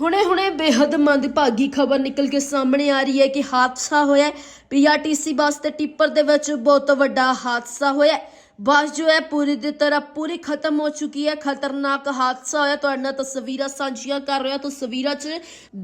ਹੁਣੇ-ਹੁਣੇ ਬੇਹੱਦ ਮੰਦਭਾਗੀ ਖਬਰ ਨਿਕਲ ਕੇ ਸਾਹਮਣੇ ਆ ਰਹੀ ਹੈ ਕਿ ਹਾਦਸਾ ਹੋਇਆ ਹੈ। ਪੀਆਰਟੀਸੀ ਬੱਸ ਤੇ ਟਿੱਪਰ ਦੇ ਵਿੱਚ ਬਹੁਤ ਵੱਡਾ ਹਾਦਸਾ ਹੋਇਆ ਹੈ। ਬੱਸ ਜੋ ਹੈ ਪੂਰੀ ਦੀ ਤਰ੍ਹਾਂ ਪੂਰੀ ਖਤਮ ਹੋ ਚੁੱਕੀ ਹੈ, ਖਤਰਨਾਕ ਹਾਦਸਾ ਹੋਇਆ ਤੁਹਾਡੇ ਨਾਲ, ਤਸਵੀਰਾਂ ਸਾਂਝੀਆਂ ਕਰ ਰਿਹਾ ਤਸਵੀਰਾਂ 'ਚ।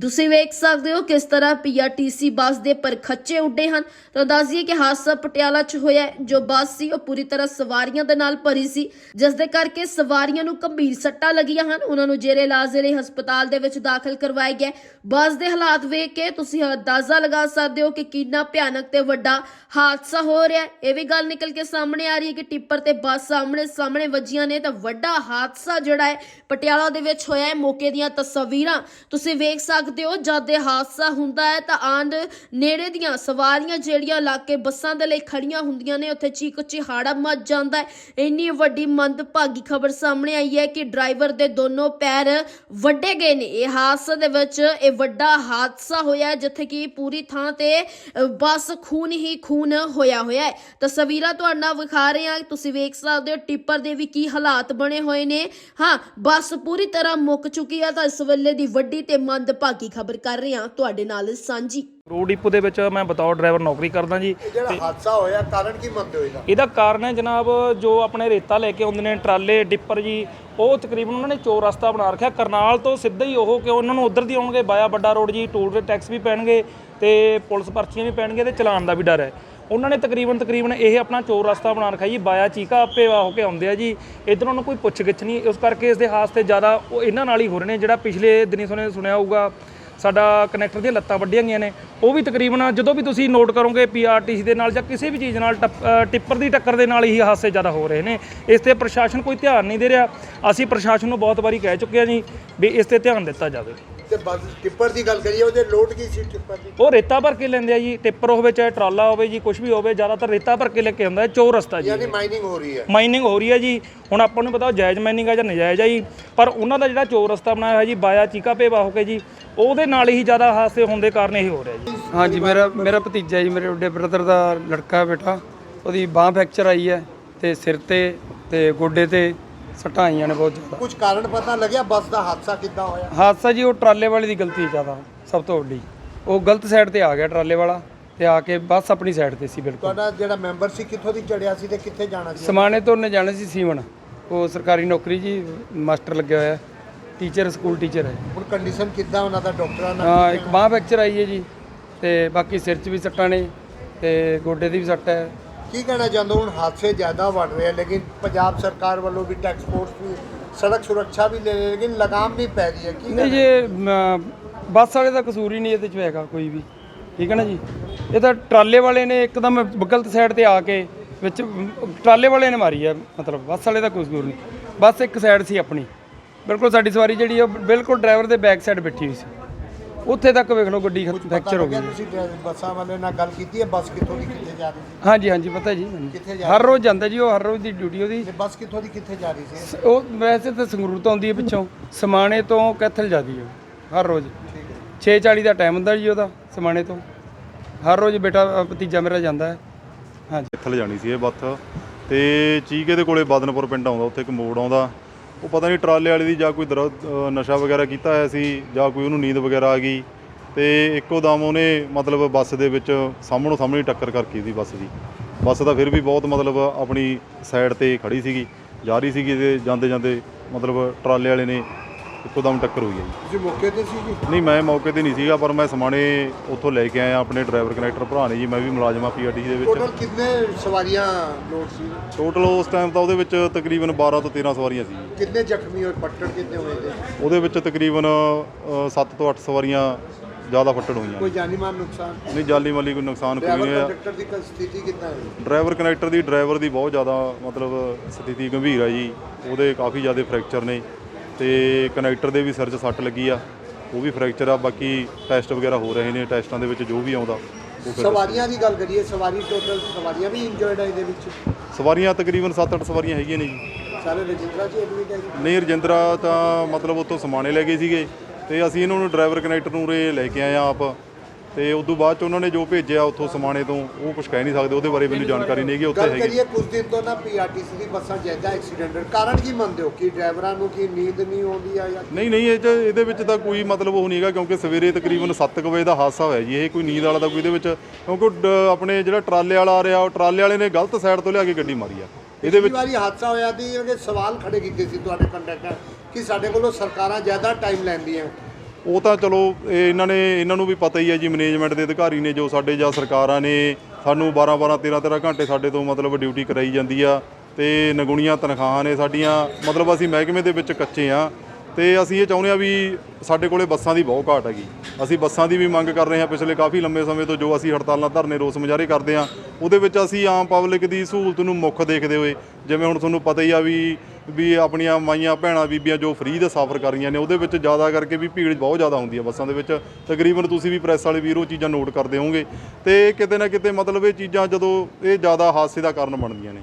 ਤੁਸੀਂ ਵੇਖ ਸਕਦੇ ਹੋ ਕਿਸ ਤਰ੍ਹਾਂ ਪੀਆਰਟੀਸੀ ਬੱਸ ਦੇ ਪਰਖੱਚੇ ਉੱਡੇ ਹਨ। ਤਾਂ ਦੱਸ ਕਿ ਹਾਦਸਾ ਪਟਿਆਲਾ 'ਚ ਹੋਇਆ ਜੋ ਬੱਸ ਸੀ, ਉਹ ਪੂਰੀ ਤਰ੍ਹਾਂ ਸਵਾਰੀਆਂ ਦੇ ਨਾਲ ਭਰੀ ਸੀ, ਜਿਸ ਦੇ ਕਰਕੇ ਸਵਾਰੀਆਂ ਨੂੰ ਗੰਭੀਰ ਸੱਟਾਂ ਲੱਗੀਆਂ ਹਨ। ਉਹਨਾਂ ਨੂੰ ਜੇਰੇ ਇਲਾਜ ਲਈ ਹਸਪਤਾਲ ਦੇ ਵਿੱਚ ਦਾਖਲ ਕਰਵਾਇਆ ਗਿਆ ਬੱਸ ਦੇ ਹਾਲਾਤ ਵੇਖ ਕੇ ਤੁਸੀਂ ਅੰਦਾਜ਼ਾ ਲਗਾ ਸਕਦੇ ਹੋ ਕਿ ਕਿੰਨਾ ਭਿਆਨਕ ਤੇ ਵੱਡਾ ਹਾਦਸਾ ਹੋ ਰਿਹਾ ਹੈ। ਇਹ ਵੀ ਗੱਲ ਨਿਕਲ ਕੇ ਸਾਹਮਣੇ ਆ ਰਹੀ ਹੈ ਕਿ ਟਿੱਪਰ ਤੇ ਬੱਸ ਸਾਹਮਣੇ ਸਾਹਮਣੇ ਵੱਜੀਆਂ ਨੇ, ਤਾਂ ਵੱਡਾ ਹਾਦਸਾ ਜਿਹੜਾ ਹੈ, ਪਟਿਆਲਾ ਦੇ ਵਿੱਚ ਹੋਇਆ ਹੈ, ਮੌਕੇ ਦੀਆਂ ਤਸਵੀਰਾਂ। ਤੁਸੀਂ ਵੇਖ ਸਕਦੇ ਹੋ, ਜਦ ਇਹ ਹਾਦਸਾ ਹੁੰਦਾ ਹੈ, ਤਾਂ ਆਂਡ ਨੇੜੇ ਦੀਆਂ ਸਵਾਰੀਆਂ ਜਿਹੜੀਆਂ ਇਲਾਕੇ ਬੱਸਾਂ ਦੇ ਲਈ ਖੜੀਆਂ ਹੁੰਦੀਆਂ ਨੇ, ਉੱਥੇ ਚੀਕ ਚਿਹਾੜਾ ਮੱਚ ਜਾਂਦਾ ਹੈ। ਇੰਨੀ ਵੱਡੀ ਮੰਦਭਾਗੀ ਖਬਰ ਸਾਹਮਣੇ ਆਈ ਹੈ ਕਿ ਡਰਾਈਵਰ ਦੇ ਦੋਨੋਂ ਪੈਰ ਵੱਡੇ ਗਏ ਨੇ। ਇਹ ਹਾਦਸੇ ਦੇ ਵਿੱਚ ਇਹ ਵੱਡਾ ਹਾਦਸਾ ਹੋਇਆ ਜਿੱਥੇ ਕਿ ਪੂਰੀ ਥਾਂ ਤੇ ਬੱਸ ਖੂਨ ਹੀ ਖੂਨ ਹੋਇਆ ਹੋਇਆ ਹੈ। ਤਸਵੀਰਾਂ ਤੁਹਾਡੇ ਨਾਲ ਵਿਖਾ ਰਹੇ ਹਾਂ। ਤੁਸੀਂ ਵੇਖ ਸਕਦੇ ਹੋ ਟਿੱਪਰ ਦੇ ਵੀ ਕੀ ਹਾਲਾਤ ਬਣੇ ਹੋਏ ਨੇ। ਹਾਂ ਬੱਸ ਪੂਰੀ ਤਰ੍ਹਾਂ ਮੁੱਕ ਚੁੱਕੀ ਹੈ ਤਾਂ ਇਸ ਵੇਲੇ ਦੀ ਵੱਡੀ ਤੇ ਮੰਦਭਾਗੀ ਖਬਰ ਕਰ ਰਹੇ ਹਾਂ ਤੁਹਾਡੇ ਨਾਲ ਸਾਂਝੀ। ਰੋਡ ਡਿਪੂ ਦੇ ਵਿੱਚ ਮੈਂ ਬਤੌਰ ਡਰਾਈਵਰ ਨੌਕਰੀ ਕਰਦਾ ਜੀ। ਜਿਹੜਾ ਹਾਦਸਾ ਹੋਇਆ ਕਾਰਨ ਕੀ ਮੰਨਦੇ ਹੋ ਇਹਦਾ? ਇਹਦਾ ਕਾਰਨ ਹੈ ਜਨਾਬ ਜੋ ਆਪਣੇ ਰੇਤਾ ਲੈ ਕੇ ਆਉਂਦੇ ਨੇ ਟਰਾਲੇ ਡਿੱਪਰ ਜੀ ਉਹ ਤਕਰੀਬਨ ਉਹਨਾਂ ਨੇ ਚੋਰ ਰਸਤਾ ਬਣਾ ਰੱਖਿਆ। ਕਰਨਾਲ ਤੋਂ ਸਿੱਧਾ ਹੀ ਉਹ ਕਿ ਉਹਨਾਂ ਨੂੰ ਉਧਰ ਦੀ ਆਉਣਗੇ ਬਾਇਆ ਵੱਡਾ ਰੋਡ ਜੀ ਟੂਲ ਦੇ ਟੈਕਸ ਵੀ ਪੈਣਗੇ ਤੇ ਪੁਲਿਸ ਪਰਚੀਆਂ ਵੀ ਪੈਣਗੇ ਤੇ ਚਲਾਨ ਦਾ ਵੀ ਡਰ ਹੈ। ਉਹਨਾਂ ਨੇ ਤਕਰੀਬਨ ਤਕਰੀਬਨ ਇਹ ਆਪਣਾ ਚੋਰ ਰਸਤਾ ਬਣਾ ਰੱਖਿਆ ਜੀ, ਬਾਇਆ ਚੀਕਾ ਆਪੇ ਹੋ ਕੇ ਆਉਂਦੇ ਆ ਜੀ। ਇਧਰੋਂ ਨੂੰ ਕੋਈ ਪੁੱਛ ਗਿੱਛ ਨਹੀਂ ਉਸ ਕਰਕੇ ਇਸ ਦੇ ਹਾਦਸੇ ਜ਼ਿਆਦਾ ਉਹ ਇਹਨਾਂ ਨਾਲ ਹੀ ਹੋ ਰਹੇ ਨੇ, ਜਿਹੜਾ ਪਿਛਲੇ ਦਿਨੀ ਸੁਣੇ ਸੁਣਿਆ ਹੋਊਗਾ, ਸਾਡਾ ਕਨੈਕਟਰ ਦੀਆਂ ਲੱਤਾਂ ਵੱਡੀਆਂ ਗਈਆਂ ਨੇ। ਉਹ ਵੀ ਤਕਰੀਬਨ ਜਦੋਂ ਵੀ ਤੁਸੀਂ ਨੋਟ ਕਰੋਗੇ ਪੀਆਰਟੀਸੀ ਦੇ ਨਾਲ ਜਾਂ ਕਿਸੇ ਵੀ ਚੀਜ਼ ਨਾਲ ਟੱਪ- ਟਿੱਪਰ ਦੀ ਟੱਕਰ ਦੇ ਨਾਲ ਹੀ ਹਾਦਸੇ ਜ਼ਿਆਦਾ ਹੋ ਰਹੇ ਨੇ। ਇਸ ਤੇ ਪ੍ਰਸ਼ਾਸਨ ਕੋਈ ਧਿਆਨ ਨਹੀਂ ਦੇ ਰਿਹਾ। ਅਸੀਂ ਪ੍ਰਸ਼ਾਸਨ ਨੂੰ ਬਹੁਤ ਵਾਰੀ ਕਹਿ ਚੁੱਕੇ ਹਾਂ ਜੀ ਵੀ ਇਸ ਤੇ ਧਿਆਨ ਦਿੱਤਾ ਜਾਵੇ। ਤੇ ਬੱਸ ਟਿੱਪਰ ਦੀ ਗੱਲ ਕਰੀਏ ਉਹਦੇ ਲੋਡ ਕੀ ਸੀ ਟਿੱਪਰ ਦੀ? ਉਹ ਰੇਤਾ ਭਰ ਕੇ ਲੈਂਦੇ ਆ ਜੀ ਟਿੱਪਰ ਹੋਵੇ ਚਾਹੇ ਟਰਾਲਾ ਹੋਵੇ ਜੀ ਕੁਝ ਵੀ ਹੋਵੇ ਜ਼ਿਆਦਾਤਰ ਰੇਤਾ ਭਰ ਕੇ ਲੈ ਕੇ ਆਉਂਦਾ ਚੋਰ ਰਸਤਾ ਜੀ। ਯਾਨੀ ਮਾਈਨਿੰਗ ਹੋ ਰਹੀ ਹੈ। ਮਾਈਨਿੰਗ ਹੋ ਰਹੀ ਹੈ ਜੀ। ਹੁਣ ਆਪਾਂ ਨੂੰ ਪਤਾ ਉਹ ਜਾਇਜ਼ ਮਾਈਨਿੰਗ ਆ ਜਾਂ ਨਜਾਇਜ਼ ਆ ਜੀ ਪਰ ਉਹਨਾਂ ਦਾ ਜਿਹੜਾ ਚੋਰ ਰਸਤਾ ਬਣਾਇਆ ਹੋਇਆ ਜੀ ਬਾਇਆ ਚੀਕਾ ਭੇਵਾ ਹੋ ਕੇ ਜੀ ਉਹਦੇ ਨਾਲ ਹੀ ਜ਼ਿਆਦਾ ਹਾਦਸੇ ਹੋਣ ਦੇ ਕਾਰਨ ਇਹ ਹੋ ਰਿਹਾ ਜੀ। ਹਾਂਜੀ ਮੇਰਾ ਮੇਰਾ ਭਤੀਜਾ ਜੀ ਮੇਰੇ ਵੱਡੇ ਬ੍ਰਦਰ ਦਾ ਲੜਕਾ ਬੇਟਾ ਉਹਦੀ ਬਾਹ ਫ੍ਰੈਕਚਰ ਆਈ ਹੈ ਤੇ ਸਿਰ ਤੇ ਤੇ ਗੋਡੇ ਤੇ। ਸੱਟਾਂ ਆਈਆਂ ਨੇ ਬਹੁਤ ਜ਼ਿਆਦਾ। ਕੁਝ ਕਾਰਨ ਪਤਾ ਲੱਗਿਆ? ਬੱਸ ਦਾ ਹਾਦਸਾ ਕਿੱਦਾਂ ਹੋਇਆ? ਹਾਦਸਾ ਜੀ ਉਹ ਟਰਾਲੇ ਵਾਲੇ ਦੀ ਗਲਤੀ ਹੈ ਜ਼ਿਆਦਾ ਸਭ ਤੋਂ ਵੱਡੀ। ਉਹ ਗਲਤ ਸਾਈਡ ਤੇ ਆ ਗਿਆ ਟਰਾਲੇ ਵਾਲਾ ਤੇ ਆ ਕੇ ਬੱਸ ਆਪਣੀ ਸਾਈਡ ਤੇ ਸੀ ਬਿਲਕੁਲ। ਤੁਹਾਡਾ ਜਿਹੜਾ ਮੈਂਬਰ ਸੀ ਕਿੱਥੋਂ ਦੀ ਚੜਿਆ ਸੀ ਤੇ ਕਿੱਥੇ ਜਾਣਾ ਸੀ? ਸਮਾਣੇ ਤੋਂ ਉਹਨੇ ਜਾਣਾ ਸੀ ਸੀਵਨ ਉਹ ਸਰਕਾਰੀ ਨੌਕਰੀ ਜੀ ਮਾਸਟਰ ਲੱਗਿਆ ਹੋਇਆ ਟੀਚਰ ਸਕੂਲ ਟੀਚਰ ਹੈ। ਹੁਣ ਕੰਡੀਸ਼ਨ ਕਿੱਦਾਂ ਉਹਨਾਂ ਦਾ ਡਾਕਟਰਾਂ ਨਾਲ ਹਾਂ ਇੱਕ ਬਾਹ ਫ੍ਰੈਕਚਰ ਆਈ ਹੈ ਜੀ ਤੇ ਬਾਕੀ ਸਿਰ 'ਚ ਵੀ ਸੱਟਾਂ ਨੇ ਤੇ ਗੋਡੇ ਦੀ ਵੀ ਸੱਟ ਹੈ। ਕੀ ਕਹਿਣਾ ਚਾਹੁੰਦੇ? ਹੁਣ ਹਾਦਸੇ ਜ਼ਿਆਦਾ ਬਣ ਰਹੇ ਆ ਲੇਕਿਨ ਪੰਜਾਬ ਸਰਕਾਰ ਵੱਲੋਂ ਵੀ ਟੈਕਸ ਫੋਰਸ ਵੀ ਸੜਕ ਸੁਰੱਖਿਆ ਵੀ ਲੈ ਰਹੀ ਹੈ ਲੇਕਿਨ ਲਗਾਮ ਵੀ ਪੈ ਰਹੀ ਹੈ। ਕੀ ਨਹੀਂ ਜੇ ਬੱਸ ਵਾਲੇ ਦਾ ਕਸੂਰ ਹੀ ਨਹੀਂ ਇਹਦੇ ਚ ਹੈਗਾ ਕੋਈ ਵੀ। ਠੀਕ ਹੈ ਨਾ ਜੀ? ਇਹ ਤਾਂ ਟਰਾਲੇ ਵਾਲੇ ਨੇ ਇੱਕਦਮ ਗਲਤ ਸਾਈਡ ਤੇ ਆ ਕੇ ਵਿੱਚ ਟਰਾਲੇ ਵਾਲੇ ਨੇ ਮਾਰੀ ਹੈ ਮਤਲਬ ਬੱਸ ਵਾਲੇ ਦਾ ਕੋਈ ਕਸੂਰ ਨਹੀਂ। ਬੱਸ ਇੱਕ ਸਾਈਡ ਸੀ ਆਪਣੀ। ਬਿਲਕੁਲ ਸਾਡੀ ਸਵਾਰੀ ਜਿਹੜੀ ਉਹ ਬਿਲਕੁਲ ਡਰਾਈਵਰ ਦੇ ਬੈਕ ਸਾਈਡ ਬੈਠੀ ਹੋਈ ਸੀ। ਉੱਥੇ ਤੱਕ ਵੇਖ ਲਓ ਗੱਡੀ ਫ੍ਰੈਕਚਰ ਹੋ ਗਈ। ਹੈ। ਤੁਸੀਂ ਡਰਾਈਵਰ ਬੱਸਾਂ ਵਾਲੇ ਨਾਲ ਗੱਲ ਕੀਤੀ ਹੈ? ਬੱਸ ਕਿੱਥੋਂ ਦੀ ਕਿੱਥੇ ਜਾ ਰਹੀ ਸੀ? ਹਾਂਜੀ ਹਾਂਜੀ ਪਤਾ ਜੀ ਮੈਨੂੰ। ਕਿੱਥੇ ਜਾ ਹਰ ਰੋਜ਼ ਜਾਂਦਾ ਜੀ ਉਹ ਹਰ ਰੋਜ਼ ਦੀ ਡਿਊਟੀ ਉਹਦੀ। ਤੇ ਬੱਸ ਕਿੱਥੋਂ ਦੀ ਕਿੱਥੇ ਜਾ ਰਹੀ ਸੀ? ਸ- ਉਹ ਵੈਸੇ ਤਾਂ ਸੰਗਰੂਰ ਤੋਂ ਆਉਂਦੀ ਹੈ ਪਿੱਛੋਂ। ਸਮਾਣੇ ਤੋਂ ਕੈਥਲ ਜਾਂਦੀ ਹੈ ਹਰ ਰੋਜ਼। 6:40 ਦਾ ਟਾਈਮ ਹੁੰਦਾ ਜੀ ਉਹਦਾ ਸਮਾਣੇ ਤੋਂ। ਹਰ ਰੋਜ਼ ਬੇਟਾ ਅ, ਭਤੀਜਾ ਮੇਰਾ ਜਾਂਦਾ ਹੈ। ਹਾਂਜੀ। ਥੱਲੇ ਜਾਣੀ ਸੀ ਇਹ ਬੱਥ ਤੇ ਚੀਕੇ ਦੇ ਕੋਲੇ ਬਦਨਪੁਰ ਪਿੰਡ ਆਉਂਦਾ ਉੱਥੇ ਇੱਕ ਮੋੜ ਆਉਂਦਾ। ਉਹ ਪਤਾ ਨਹੀਂ ਟਰਾਲੇ ਵਾਲੇ ਦੀ ਜਾਂ ਕੋਈ ਦਰ- ਅ, ਨਸ਼ਾ ਵਗੈਰਾ ਕੀਤਾ ਹੋਇਆ ਸੀ ਜਾਂ ਕੋਈ ਉਹਨੂੰ ਨੀਂਦ ਵਗੈਰਾ ਆ ਗਈ ਤੇ ਇੱਕੋ ਦਮ ਉਹਨੇ ਮਤਲਬ ਬੱਸ ਦੇ ਵਿੱਚ ਸਾਹਮਣੋਂ ਸਾਹਮਣੇ ਟੱਕਰ ਕਰਕੇ ਸੀ ਬੱਸ ਦੀ। ਬੱਸ ਤਾਂ ਫਿਰ ਵੀ ਬਹੁਤ ਮਤਲਬ ਆਪਣੀ ਸਾਈਡ ਤੇ ਖੜੀ ਸੀਗੀ ਜਾ ਰਹੀ ਸੀਗੀ ਤੇ ਜਾਂਦੇ ਜਾਂਦੇ ਮਤਲਬ ਟਰਾਲੇ ਵਾਲੇ ਨੇ ਇੱਕੋ ਦਮ ਟੱਕਰ ਹੋਈ ਹੈ ਜੀ। ਤੁਸੀਂ ਮੌਕੇ ਤੇ ਸੀ ਜੀ? ਨਹੀਂ ਮੈਂ ਮੌਕੇ ਤੇ ਨਹੀਂ ਸੀਗਾ ਪਰ ਮੈਂ ਸਮਾਣੇ ਉੱਥੋਂ ਲੈ ਕੇ ਆਇਆ ਆਪਣੇ ਡਰਾਈਵਰ ਕਨੈਕਟਰ ਭਰਾ ਨੇ ਜੀ ਮੈਂ ਵੀ ਮੁਲਾਜ਼ਮ ਆ ਪੀਆਰਟੀ ਦੇ ਵਿੱਚ। ਟੋਟਲ ਕਿੰਨੇ ਸਵਾਰੀਆਂ ਲੋਡ ਸੀ? ਟੋਟਲ ਉਸ ਟਾਈਮ ਤਾਂ ਉਹਦੇ ਵਿੱਚ ਤਕਰੀਬਨ 12 ਤੋਂ 13 ਸਵਾਰੀਆਂ ਸੀ। ਕਿੰਨੇ ਜ਼ਖਮੀ ਹੋਏ ਪੱਟੜ ਕਿੰਨੇ ਹੋਏ ਤੇ ਉਹਦੇ ਵਿੱਚ ਤਕਰੀਬਨ 7 ਤੋਂ 8 ਸਵਾਰੀਆਂ ਜ਼ਿਆਦਾ ਫੱਟੜ ਹੋਈਆਂ ਕੋਈ ਜਾਨੀ ਮਾਲ ਨੁਕਸਾਨ? ਨਹੀਂ ਜਾਲੀ ਮਾਲੀ ਕੋਈ ਨੁਕਸਾਨ ਕੋਈ ਡਰਾਈਵਰ ਨਹੀਂ ਹੋਇਆ। ਕੰਡਕਟਰ ਦੀ ਕ- ਸਥਿਤੀ ਕਿੱਦਾਂ ਹੈ? ਡਰਾਈਵਰ ਕਨੈਕਟਰ ਦੀ ਡਰਾਈਵਰ ਦੀ ਬਹੁਤ ਜ਼ਿਆਦਾ ਮਤਲਬ ਸਥਿਤੀ ਗੰਭੀਰ ਹੈ ਜੀ। ਉਹਦੇ ਕਾਫੀ ਜ਼ਿਆਦਾ ਫ੍ਰੈਕਚਰ ਨੇ। ਤੇ ਕਨੈਕਟਰ ਦੇ ਵੀ ਸਿਰ 'ਚ ਸੱਟ ਲੱਗੀ ਆ ਉਹ ਵੀ ਫ੍ਰੈਕਚਰ ਆ ਬਾਕੀ ਟੈਸਟ ਵਗੈਰਾ ਹੋ ਰਹੇ ਨੇ ਟੈਸਟਾਂ ਦੇ ਵਿੱਚ ਜੋ ਵੀ ਆਉਂਦਾ ਉਹ ਫਿਰ ਸਵਾਰੀਆਂ ਦੀ ਗੱਲ ਕਰੀਏ ਸਵਾਰੀ ਟੋਟਲ ਸਵਾਰੀਆਂ ਵੀ ਇੰਜਰਡ ਹੈ ਇਹਦੇ ਵਿੱਚ? ਸਵਾਰੀਆਂ ਤਕਰੀਬਨ 7-8 ਸਵਾਰੀਆਂ ਹੈਗੀਆਂ ਨੇ ਜੀ। ਸਾਰੇ ਰਜਿੰਦਰਾ ਜੀ ਐਡਮਿਟ ਹੈ ਜੀ? ਨਹੀਂ ਰਜਿੰਦਰਾ ਤਾਂ ਮਤਲਬ ਉੱਥੋਂ ਸਮਾਣੇ ਲੈ ਗਏ ਸੀਗੇ ਤੇ ਅਸੀਂ ਇਹਨਾਂ ਨੂੰ ਡਰਾਈਵਰ ਕਨੈਕਟਰ ਨੂੰ ਉਰੇ ਲੈ ਕੇ ਆਏ ਆ ਆਪ। ਤੇ ਉਸ ਤੋਂ ਬਾਅਦ ਚ ਉਹਨਾਂ ਨੇ ਜੋ ਭੇਜਿਆ ਉੱਥੋਂ ਸਮਾਣੇ ਤੋਂ ਉਹ ਕੁਝ ਕਹਿ ਨਹੀਂ ਸਕਦੇ ਉਹਦੇ ਬਾਰੇ ਮੈਨੂੰ ਜਾਣਕਾਰੀ ਨਹੀਂ ਹੈਗੀ ਉੱਥੇ ਗੱਲ ਹੈਗੀ। ਕਰੀਏ ਕੁਝ ਦਿਨ ਤੋਂ ਨਾ ਪੀਆਰਟੀਸੀ ਦੀ ਬੱਸਾਂ ਜ਼ਿਆਦਾ ਐਕਸੀਡੈਂਟ ਕਾਰਨ ਕੀ ਮੰਨਦੇ ਹੋ? ਕਿ ਡਰਾਈਵਰਾਂ ਨੂੰ ਕੀ ਨੀਂਦ ਨਹੀਂ ਆਉਂਦੀ ਆ ਜਾਂ ਨਹੀਂ ਨਹੀਂ ਇਹ 'ਚ ਇਹਦੇ ਵਿੱਚ ਤਾਂ ਕੋਈ ਮਤਲਬ ਉਹ ਨਹੀਂ ਹੈਗਾ ਕਿਉਂਕਿ ਸਵੇਰੇ ਤਕਰੀਬਨ 7 ਵਜੇ ਦਾ ਹਾਦਸਾ ਹੋਇਆ ਜੀ ਇਹ ਕੋਈ ਨੀਂਦ ਵਾਲਾ ਤਾਂ ਕੋਈ ਇਹਦੇ ਵਿੱਚ ਕਿਉਂਕਿ ਡ- ਆਪਣੇ ਜਿਹੜਾ ਟਰਾਲੇ ਵਾਲਾ ਆ ਰਿਹਾ ਉਹ ਟਰਾਲੇ ਵਾਲੇ ਨੇ ਗਲਤ ਸਾਈਡ ਤੋਂ ਲਿਆ ਕੇ ਗੱਡੀ ਮਾਰੀ ਆ। ਇਹਦੇ ਪਿਛਲੀ ਵਿੱਚ ਵਾਰੀ ਹਾਦਸਾ ਹੋਇਆ ਸੀ ਉਹਨੇ ਸਵਾਲ ਖੜੇ ਕੀਤੇ ਸੀ ਤੁਹਾਡੇ ਕੰਡਕਟਰ ਕਿ ਸਾਡੇ ਕੋਲੋਂ ਸਰਕਾਰਾਂ ਜ਼ਿਆਦਾ ਟਾਈਮ ਲੈਂਦੀਆਂ। ਉਹ ਤਾਂ ਚਲੋ, ਇਹ ਇਹਨਾਂ ਨੇ, ਇਹਨਾਂ ਨੂੰ ਵੀ ਪਤਾ ਹੀ ਹੈ ਜੀ ਮੈਨੇਜਮੈਂਟ ਦੇ ਅਧਿਕਾਰੀ ਨੇ ਜੋ ਸਾਡੇ ਜਾਂ ਸਰਕਾਰਾਂ ਨੇ ਸਾਨੂੰ 12 12 13 13 ਘੰਟੇ ਸਾਡੇ ਤੋਂ ਮਤਲਬ ਡਿਊਟੀ ਕਰਾਈ ਜਾਂਦੀ ਆ ਤੇ ਨਗੁਣੀਆਂ ਤਨਖਾਹਾਂ ਨੇ ਸਾਡੀਆਂ। ਮਤਲਬ ਅਸੀਂ ਮਹਿਕਮੇ ਦੇ ਵਿੱਚ ਕੱਚੇ ਆ। ਤੇ ਅਸੀਂ ਇਹ ਚਾਹੁੰਦੇ ਆ ਵੀ ਸਾਡੇ ਕੋਲੇ ਬੱਸਾਂ ਦੀ ਬਹੁਤ ਘਾਟ ਹੈਗੀ। ਅਸੀਂ ਬੱਸਾਂ ਦੀ ਵੀ ਮੰਗ ਕਰ ਰਹੇ ਹਾਂ ਪਿਛਲੇ ਕਾਫੀ ਲੰਮੇ ਸਮੇਂ ਤੋਂ ਜੋ ਅਸੀਂ ਹੜਤਾਲਾਂ ਧਰਨੇ ਰੋਸ ਮੁਜ਼ਾਹਰੇ ਕਰਦੇ ਆ ਉਹਦੇ ਵਿੱਚ ਅਸੀਂ ਆਮ ਪਬਲਿਕ ਦੀ ਸਹੂਲਤ ਨੂੰ ਮੁੱਖ ਦੇਖਦੇ ਹੋਏ, ਜਿਵੇਂ ਹੁਣ ਤੁਹਾਨੂੰ ਪਤਾ ਹੀ ਆ ਵੀ ਵੀ ਆਪਣੀਆਂ ਮਾਈਆਂ ਭੈਣਾਂ ਬੀਬੀਆਂ ਜੋ ਫ੍ਰੀ ਦਾ ਸਫ਼ਰ ਕਰ ਰਹੀਆਂ ਨੇ, ਉਹਦੇ ਵਿੱਚ ਜ਼ਿਆਦਾ ਕਰਕੇ ਵੀ ਭੀੜ ਬਹੁਤ ਜ਼ਿਆਦਾ ਹੁੰਦੀ ਹੈ ਬੱਸਾਂ ਦੇ ਵਿੱਚ। ਤਕਰੀਬਨ ਤੁਸੀਂ ਵੀ ਪ੍ਰੈਸ ਵਾਲੇ ਵੀਰ ਉਹ ਚੀਜ਼ਾਂ ਨੋਟ ਕਰਦੇ ਹੋਵੋਗੇ। ਤੇ ਕਿਤੇ ਨਾ ਕਿਤੇ ਮਤਲਬ ਇਹ ਚੀਜ਼ਾਂ ਜਦੋਂ ਇਹ ਜ਼ਿਆਦਾ ਹਾਦਸੇ ਦਾ ਕਾਰਨ ਬਣਦੀਆਂ ਨੇ।